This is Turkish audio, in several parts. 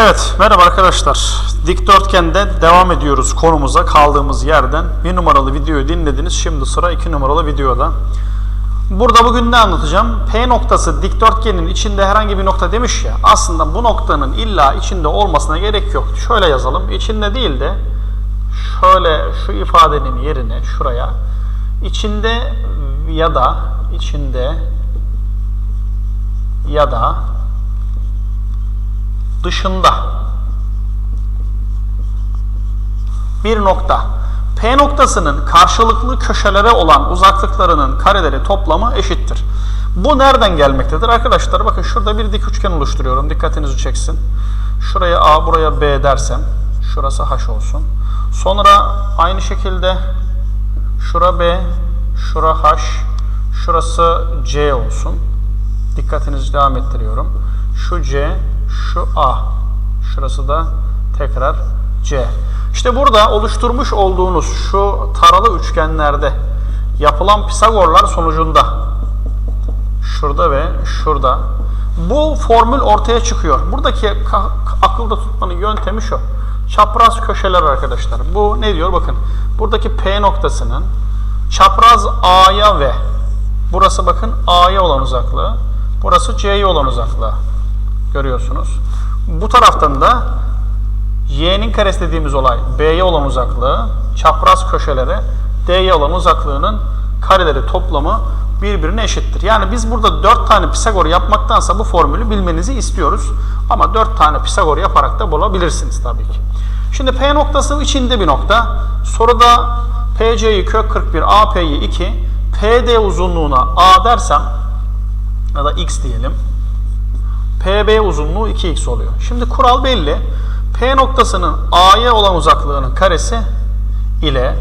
Evet, merhaba arkadaşlar. Dikdörtgende devam ediyoruz konumuza kaldığımız yerden. Bir numaralı videoyu dinlediniz. Şimdi sıra iki numaralı videoda. Burada bugün ne anlatacağım? P noktası dikdörtgenin içinde herhangi bir nokta demiş ya. Aslında bu noktanın illa içinde olmasına gerek yok. Şöyle yazalım. İçinde değil de şöyle şu ifadenin yerine şuraya içinde ya da içinde ya da dışında bir nokta. P noktasının karşılıklı köşelere olan uzaklıklarının kareleri toplamı eşittir. Bu nereden gelmektedir? Arkadaşlar bakın şurada bir dik üçgen oluşturuyorum. Dikkatinizi çeksin. Şuraya A, buraya B dersem şurası H olsun. Sonra aynı şekilde şura B, şura H, şurası C olsun. Dikkatinizi devam ettiriyorum. Şu C, şu A. Şurası da tekrar C. İşte burada oluşturmuş olduğunuz şu taralı üçgenlerde yapılan Pisagorlar sonucunda şurada ve şurada bu formül ortaya çıkıyor. Buradaki akılda tutmanın yöntemi şu. Çapraz köşeler arkadaşlar. Bu ne diyor? Bakın. Buradaki P noktasının çapraz A'ya ve burası bakın A'ya olan uzaklığı. Burası C'ye olan uzaklığı. Görüyorsunuz. Bu taraftan da y'nin karesi dediğimiz olay b'ye olan uzaklığı çapraz köşelere d'ye olan uzaklığının kareleri toplamı birbirine eşittir. Yani biz burada 4 tane Pisagor yapmaktansa bu formülü bilmenizi istiyoruz. Ama 4 tane Pisagor yaparak da bulabilirsiniz tabii ki. Şimdi P noktası içinde bir nokta. Soruda PC'yi kök 41, AP'yi 2, PD uzunluğuna A dersem ya da X diyelim. PB uzunluğu 2x oluyor. Şimdi kural belli. P noktasının A'ya olan uzaklığının karesi ile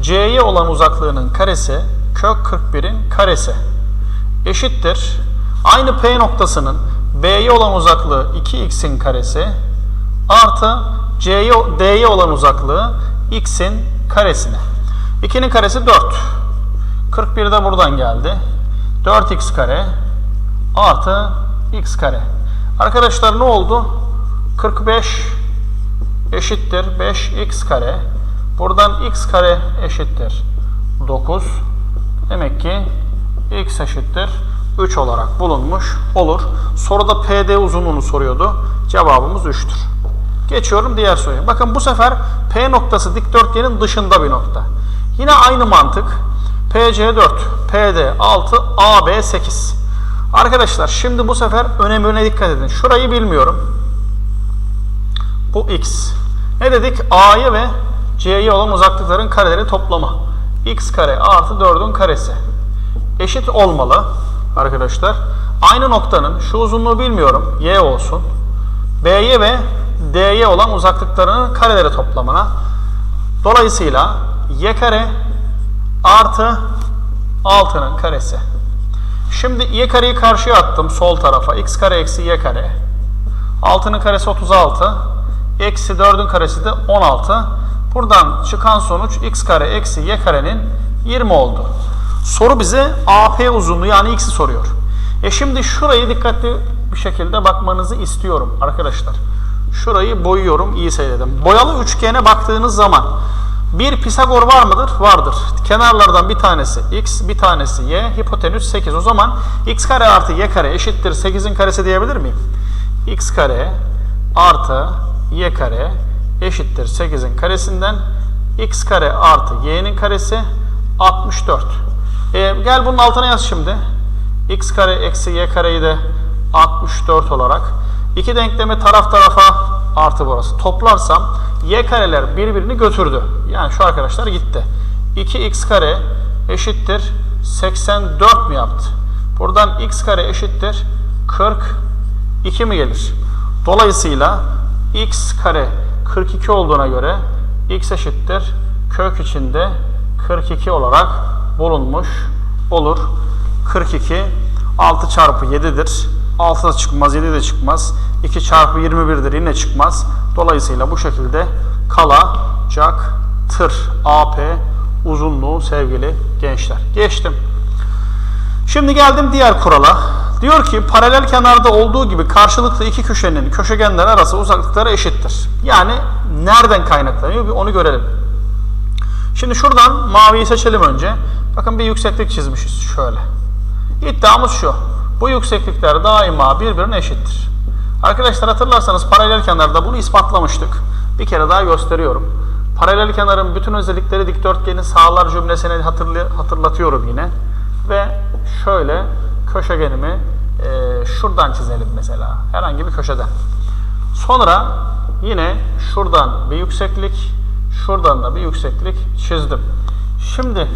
C'ye olan uzaklığının karesi kök 41'in karesi eşittir. Aynı P noktasının B'ye olan uzaklığı 2x'in karesi artı C'ye, D'ye olan uzaklığı x'in karesine. 2'nin karesi 4. 41 de buradan geldi. 4x kare artı x kare. Arkadaşlar ne oldu? 45 eşittir 5x kare. Buradan x kare eşittir 9. Demek ki x eşittir 3 olarak bulunmuş olur. Soruda PD uzunluğunu soruyordu. Cevabımız 3'tür. Geçiyorum diğer soruya. Bakın bu sefer P noktası dikdörtgenin dışında bir nokta. Yine aynı mantık. PC 4, PD 6, AB 8. Arkadaşlar şimdi bu sefer önemine dikkat edin. Şurayı bilmiyorum. Bu x. Ne dedik? A'ya ve C'ye olan uzaklıkların kareleri toplamı. x kare artı 4'ün karesi. Eşit olmalı arkadaşlar. Aynı noktanın şu uzunluğu bilmiyorum. Y olsun. B'ye ve D'ye olan uzaklıklarının kareleri toplamına. Dolayısıyla y kare artı 6'nın karesi. Şimdi y kareyi karşıya attım sol tarafa. x kare eksi y kare. 6'nın karesi 36. Eksi 4'ün karesi de 16. Buradan çıkan sonuç x kare eksi y karenin 20 oldu. Soru bize AP uzunluğu yani x'i soruyor. E şimdi şurayı dikkatli bir şekilde bakmanızı istiyorum arkadaşlar. Şurayı boyuyorum iyi seyredin. Boyalı üçgene baktığınız zaman bir Pisagor var mıdır? Vardır. Kenarlardan bir tanesi x, bir tanesi y, hipotenüs 8. O zaman x kare artı y kare eşittir 8'in karesi diyebilir miyim? x kare artı y kare eşittir 8'in karesinden x kare artı y'nin karesi 64. E, gel bunun altına yaz şimdi. x kare eksi y kareyi de 64 olarak. İki denklemi taraf tarafa artı burası. Toplarsam y kareler birbirini götürdü. Yani şu arkadaşlar gitti. 2x kare eşittir 84 mi yaptı? Buradan x kare eşittir 42 mi gelir? Dolayısıyla x kare 42 olduğuna göre x eşittir kök içinde 42 olarak bulunmuş olur. 42 6 çarpı 7'dir. 6 da çıkmaz, 7 de çıkmaz. 2 çarpı 21'dir yine çıkmaz. Dolayısıyla bu şekilde kalacaktır. AP uzunluğu sevgili gençler. Geçtim. Şimdi geldim diğer kurala. Diyor ki paralel kenarda olduğu gibi karşılıklı iki köşenin köşegenler arası uzaklıkları eşittir. Yani nereden kaynaklanıyor onu görelim. Şimdi şuradan maviyi seçelim önce. Bakın bir yükseklik çizmişiz şöyle. İddiamız şu. Bu yükseklikler daima birbirine eşittir. Arkadaşlar hatırlarsanız paralel kenarda bunu ispatlamıştık. Bir kere daha gösteriyorum. Paralel kenarın bütün özellikleri dikdörtgeni sağlar cümlesini hatırlı- hatırlatıyorum yine. Ve şöyle köşegenimi e, şuradan çizelim mesela. Herhangi bir köşeden. Sonra yine şuradan bir yükseklik, şuradan da bir yükseklik çizdim. Şimdi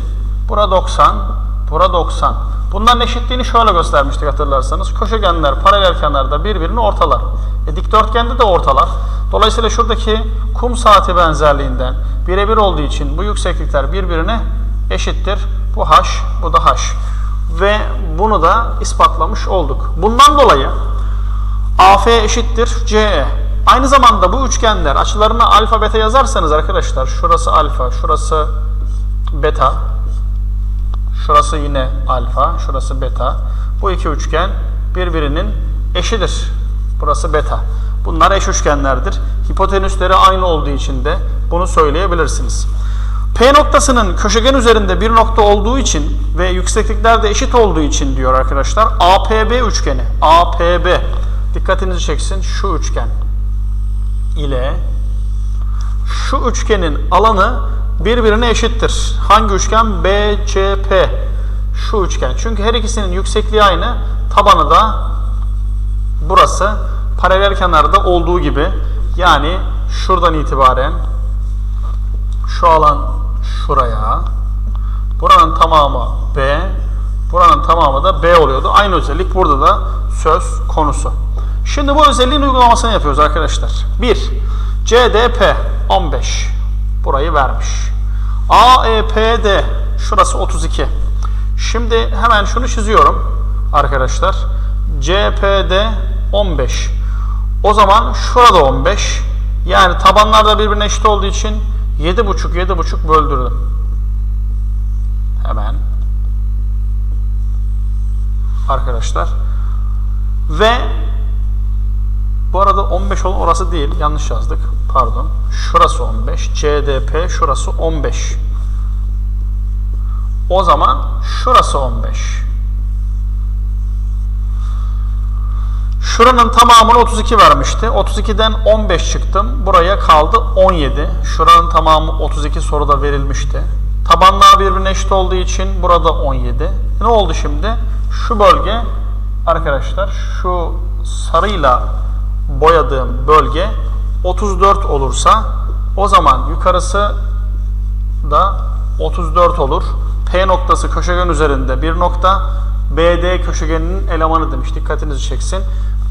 bura 90, bura 90. Bunların eşitliğini şöyle göstermiştik hatırlarsanız. Köşegenler paralel kenarda birbirini ortalar. E, dikdörtgende de ortalar. Dolayısıyla şuradaki kum saati benzerliğinden birebir olduğu için bu yükseklikler birbirine eşittir. Bu h, bu da h. Ve bunu da ispatlamış olduk. Bundan dolayı AF eşittir CE. Aynı zamanda bu üçgenler açılarına alfa beta yazarsanız arkadaşlar şurası alfa, şurası beta, şurası yine alfa, şurası beta. Bu iki üçgen birbirinin eşidir. Burası beta. Bunlar eş üçgenlerdir. Hipotenüsleri aynı olduğu için de bunu söyleyebilirsiniz. P noktasının köşegen üzerinde bir nokta olduğu için ve yükseklikler de eşit olduğu için diyor arkadaşlar APB üçgeni. APB dikkatinizi çeksin şu üçgen ile şu üçgenin alanı birbirine eşittir. Hangi üçgen? BCP. Şu üçgen. Çünkü her ikisinin yüksekliği aynı. Tabanı da burası. Paralel kenarda olduğu gibi. Yani şuradan itibaren şu alan şuraya. Buranın tamamı B. Buranın tamamı da B oluyordu. Aynı özellik burada da söz konusu. Şimdi bu özelliğin uygulamasını yapıyoruz arkadaşlar. 1. CDP 15. Burayı vermiş. AEPD şurası 32. Şimdi hemen şunu çiziyorum arkadaşlar. CPD 15. O zaman şurada 15. Yani tabanlar da birbirine eşit olduğu için 7,5 7,5 böldürdüm. Hemen. Arkadaşlar. Ve bu arada 15 olan orası değil. Yanlış yazdık. Pardon. Şurası 15. CDP şurası 15. O zaman şurası 15. Şuranın tamamını 32 vermişti. 32'den 15 çıktım. Buraya kaldı 17. Şuranın tamamı 32 soruda verilmişti. Tabanlar birbirine eşit olduğu için burada 17. Ne oldu şimdi? Şu bölge arkadaşlar şu sarıyla boyadığım bölge 34 olursa o zaman yukarısı da 34 olur. P noktası köşegen üzerinde bir nokta. BD köşegeninin elemanı demiş. Dikkatinizi çeksin.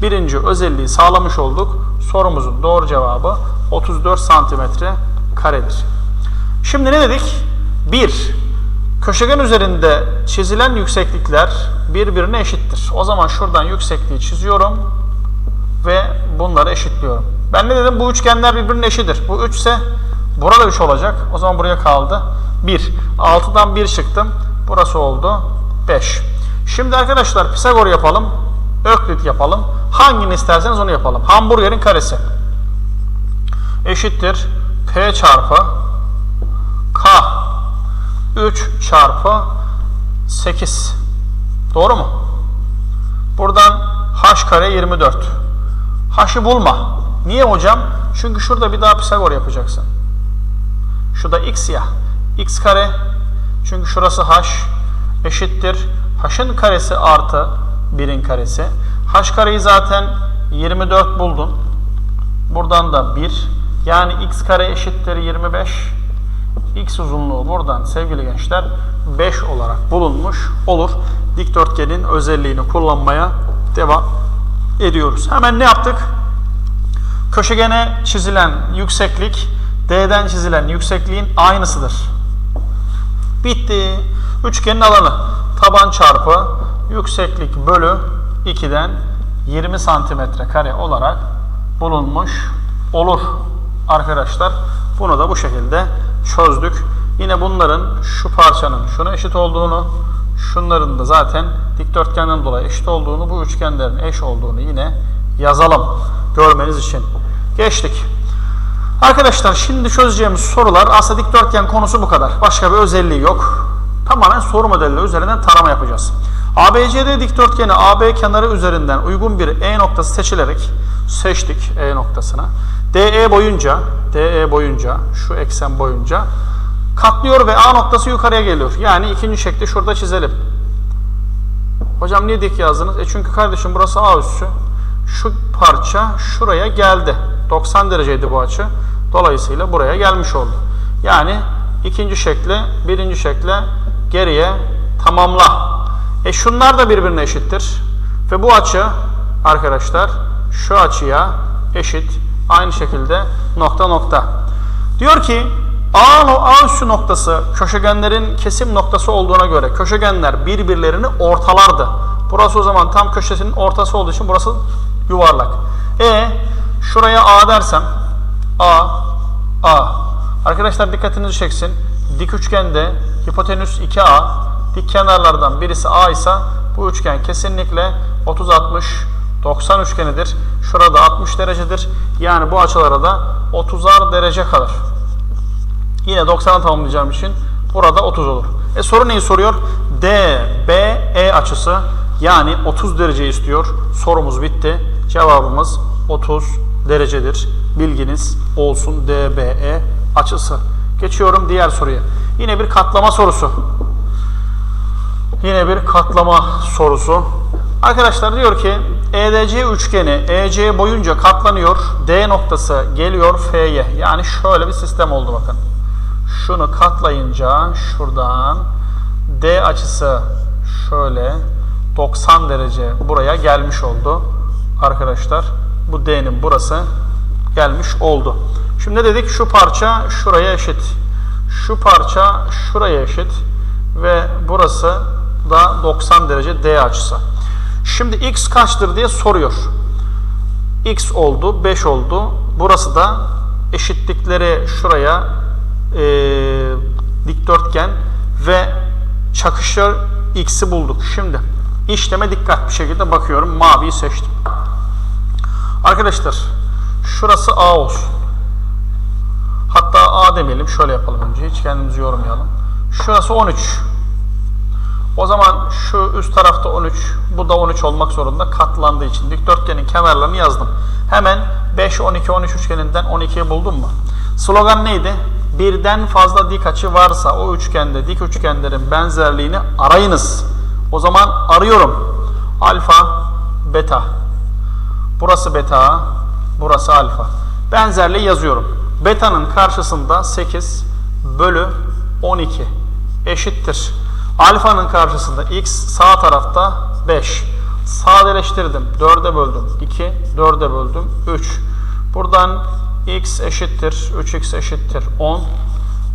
Birinci özelliği sağlamış olduk. Sorumuzun doğru cevabı 34 santimetre karedir. Şimdi ne dedik? 1. Köşegen üzerinde çizilen yükseklikler birbirine eşittir. O zaman şuradan yüksekliği çiziyorum ve bunları eşitliyorum. Ben ne dedim? Bu üçgenler birbirine eşidir. Bu 3 ise burada 3 olacak. O zaman buraya kaldı 1. 6'dan 1 çıktım. Burası oldu 5. Şimdi arkadaşlar Pisagor yapalım. Öklit yapalım. Hangini isterseniz onu yapalım. Hamburgerin karesi eşittir P çarpı K 3 çarpı 8. Doğru mu? Buradan H kare 24. H'ı bulma. Niye hocam? Çünkü şurada bir daha Pisagor yapacaksın. Şurada x ya. x kare. Çünkü şurası h eşittir. h'ın karesi artı 1'in karesi. h kareyi zaten 24 buldun. Buradan da 1. Yani x kare eşittir 25. X uzunluğu buradan sevgili gençler 5 olarak bulunmuş olur. Dikdörtgenin özelliğini kullanmaya devam ediyoruz. Hemen ne yaptık? Köşegene çizilen yükseklik D'den çizilen yüksekliğin aynısıdır. Bitti. Üçgenin alanı taban çarpı yükseklik bölü 2'den 20 santimetre kare olarak bulunmuş olur arkadaşlar. Bunu da bu şekilde çözdük. Yine bunların şu parçanın şuna eşit olduğunu, Şunların da zaten dikdörtgenden dolayı eşit olduğunu, bu üçgenlerin eş olduğunu yine yazalım. Görmeniz için. Geçtik. Arkadaşlar şimdi çözeceğimiz sorular aslında dikdörtgen konusu bu kadar. Başka bir özelliği yok. Tamamen soru modelleri üzerinden tarama yapacağız. ABCD dikdörtgeni AB kenarı üzerinden uygun bir E noktası seçilerek seçtik E noktasına. DE boyunca DE boyunca şu eksen boyunca katlıyor ve A noktası yukarıya geliyor. Yani ikinci şekli şurada çizelim. Hocam niye dik yazdınız? E çünkü kardeşim burası A üssü. Şu parça şuraya geldi. 90 dereceydi bu açı. Dolayısıyla buraya gelmiş oldu. Yani ikinci şekle birinci şekle geriye tamamla. E şunlar da birbirine eşittir. Ve bu açı arkadaşlar şu açıya eşit. Aynı şekilde nokta nokta. Diyor ki A, A üssü noktası köşegenlerin kesim noktası olduğuna göre köşegenler birbirlerini ortalardı. Burası o zaman tam köşesinin ortası olduğu için burası yuvarlak. E şuraya A dersem A, A. Arkadaşlar dikkatinizi çeksin. Dik üçgende hipotenüs 2A, dik kenarlardan birisi A ise bu üçgen kesinlikle 30-60 90 üçgenidir. Şurada 60 derecedir. Yani bu açılara da 30'ar derece kalır. Yine 90'a tamamlayacağım için burada 30 olur. E soru neyi soruyor? DBE açısı yani 30 derece istiyor. Sorumuz bitti. Cevabımız 30 derecedir. Bilginiz olsun DBE açısı. Geçiyorum diğer soruya. Yine bir katlama sorusu. Yine bir katlama sorusu. Arkadaşlar diyor ki EDC üçgeni EC boyunca katlanıyor. D noktası geliyor F'ye. Yani şöyle bir sistem oldu bakın. Şunu katlayınca şuradan D açısı şöyle 90 derece buraya gelmiş oldu. Arkadaşlar bu D'nin burası gelmiş oldu. Şimdi ne dedik? Şu parça şuraya eşit. Şu parça şuraya eşit. Ve burası da 90 derece D açısı. Şimdi x kaçtır diye soruyor. x oldu, 5 oldu. Burası da eşitlikleri şuraya e, dikdörtgen ve çakışır x'i bulduk. Şimdi işleme dikkat bir şekilde bakıyorum. Maviyi seçtim. Arkadaşlar şurası A olsun. Hatta A demeyelim. Şöyle yapalım önce. Hiç kendimizi yormayalım. Şurası 13. O zaman şu üst tarafta 13, bu da 13 olmak zorunda katlandığı için dikdörtgenin kenarlarını yazdım. Hemen 5, 12, 13 üçgeninden 12'yi buldum mu? Slogan neydi? Birden fazla dik açı varsa o üçgende dik üçgenlerin benzerliğini arayınız. O zaman arıyorum. Alfa, beta. Burası beta, burası alfa. Benzerliği yazıyorum. Beta'nın karşısında 8 bölü 12 eşittir. Alfa'nın karşısında x sağ tarafta 5. Sadeleştirdim. 4'e böldüm. 2, 4'e böldüm. 3. Buradan x eşittir. 3x eşittir 10.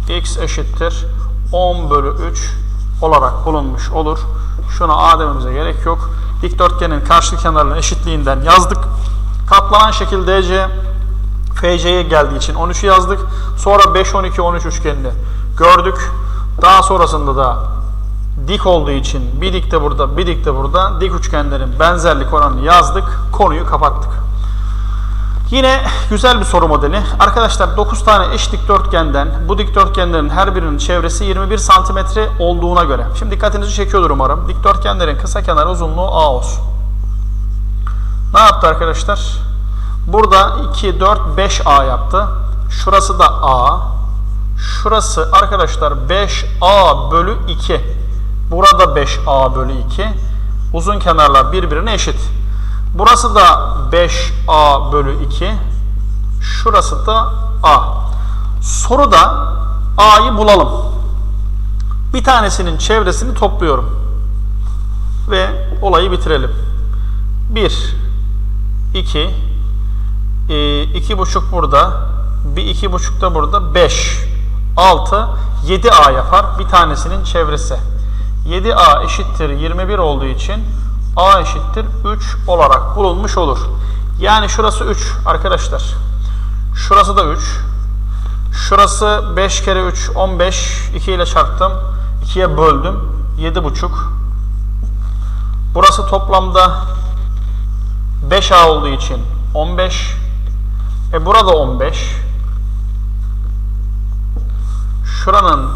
x eşittir 10 bölü 3 olarak bulunmuş olur. Şuna a dememize gerek yok. Dikdörtgenin karşı kenarının eşitliğinden yazdık. Katlanan şekil DC FC'ye geldiği için 13'ü yazdık. Sonra 5, 12, 13 üçgenini gördük. Daha sonrasında da dik olduğu için bir dik de burada, bir dik de burada dik üçgenlerin benzerlik oranını yazdık. Konuyu kapattık. Yine güzel bir soru modeli. Arkadaşlar 9 tane eş dikdörtgenden bu dikdörtgenlerin her birinin çevresi 21 santimetre olduğuna göre. Şimdi dikkatinizi çekiyordur umarım. Dikdörtgenlerin kısa kenar uzunluğu A olsun. Ne yaptı arkadaşlar? Burada 2, 4, 5A yaptı. Şurası da A. Şurası arkadaşlar 5A bölü 2. Burada 5A bölü 2. Uzun kenarlar birbirine eşit. Burası da 5A bölü 2. Şurası da A. Soruda A'yı bulalım. Bir tanesinin çevresini topluyorum. Ve olayı bitirelim. 1, 2, e, iki buçuk burada, bir iki buçuk da burada, 5, 6, 7A yapar bir tanesinin çevresi. 7A eşittir 21 olduğu için A eşittir 3 olarak bulunmuş olur. Yani şurası 3 arkadaşlar. Şurası da 3. Şurası 5 kere 3 15. 2 ile çarptım. 2'ye böldüm. 7,5. Burası toplamda 5A olduğu için 15. E burada 15. Şuranın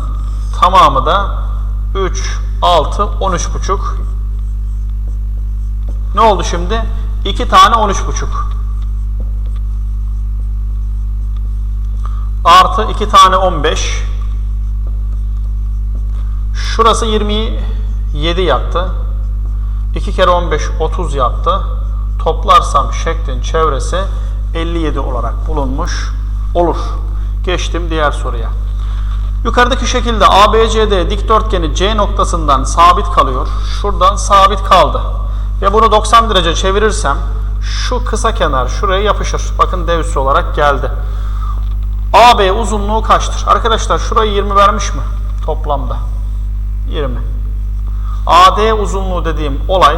tamamı da 3, 6, 13 buçuk. Ne oldu şimdi? 2 tane 13 buçuk. Artı 2 tane 15. Şurası 27 yaptı. 2 kere 15 30 yaptı. Toplarsam şeklin çevresi 57 olarak bulunmuş olur. Geçtim diğer soruya. Yukarıdaki şekilde ABCD dikdörtgeni C noktasından sabit kalıyor. Şuradan sabit kaldı. Ve bunu 90 derece çevirirsem şu kısa kenar şuraya yapışır. Bakın D üssü olarak geldi. AB uzunluğu kaçtır? Arkadaşlar şurayı 20 vermiş mi? Toplamda. 20. AD uzunluğu dediğim olay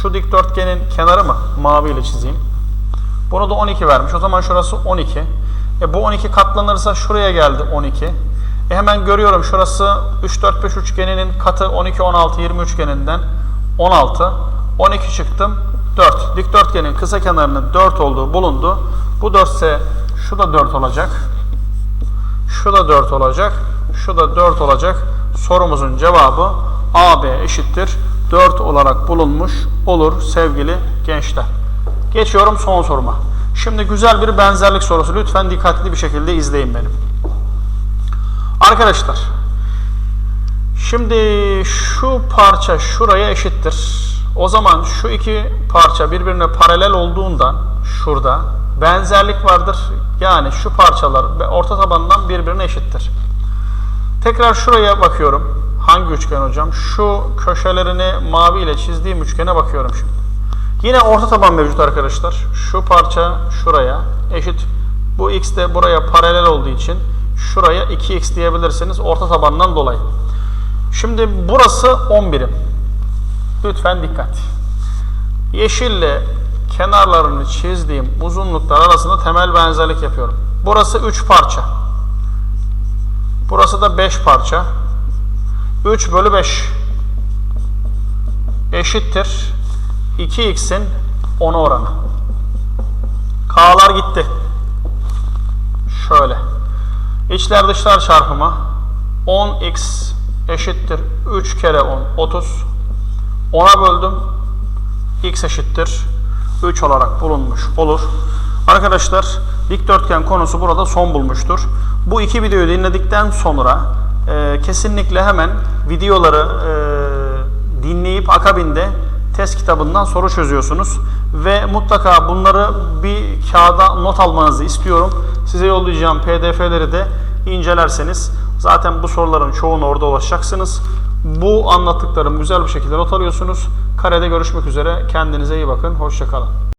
şu dikdörtgenin kenarı mı? Mavi ile çizeyim. Bunu da 12 vermiş. O zaman şurası 12. E bu 12 katlanırsa şuraya geldi 12. E hemen görüyorum şurası 3 4 5 üçgeninin katı 12 16 20 üçgeninden 16. 12 çıktım 4. Dikdörtgenin kısa kenarının 4 olduğu bulundu. Bu 4 ise şu da 4 olacak. Şu da 4 olacak. Şu da 4 olacak. Sorumuzun cevabı AB eşittir 4 olarak bulunmuş olur sevgili gençler. Geçiyorum son soruma. Şimdi güzel bir benzerlik sorusu. Lütfen dikkatli bir şekilde izleyin benim. Arkadaşlar, şimdi şu parça şuraya eşittir. O zaman şu iki parça birbirine paralel olduğundan şurada benzerlik vardır. Yani şu parçalar orta tabandan birbirine eşittir. Tekrar şuraya bakıyorum. Hangi üçgen hocam? Şu köşelerini mavi ile çizdiğim üçgene bakıyorum şimdi. Yine orta taban mevcut arkadaşlar. Şu parça şuraya eşit. Bu x de buraya paralel olduğu için şuraya 2x diyebilirsiniz orta tabandan dolayı. Şimdi burası 10 birim. Lütfen dikkat. Yeşille kenarlarını çizdiğim uzunluklar arasında temel benzerlik yapıyorum. Burası 3 parça. Burası da 5 parça. 3 bölü 5 eşittir 2x'in 10 oranı. K'lar gitti. Şöyle. İçler dışlar çarpımı 10x eşittir 3 kere 10 30. 10'a böldüm. x eşittir 3 olarak bulunmuş olur. Arkadaşlar dikdörtgen konusu burada son bulmuştur. Bu iki videoyu dinledikten sonra e, kesinlikle hemen videoları e, dinleyip akabinde test kitabından soru çözüyorsunuz. Ve mutlaka bunları bir kağıda not almanızı istiyorum. Size yollayacağım pdf'leri de incelerseniz zaten bu soruların çoğunu orada ulaşacaksınız. Bu anlattıklarım güzel bir şekilde not alıyorsunuz. Karede görüşmek üzere. Kendinize iyi bakın. Hoşçakalın.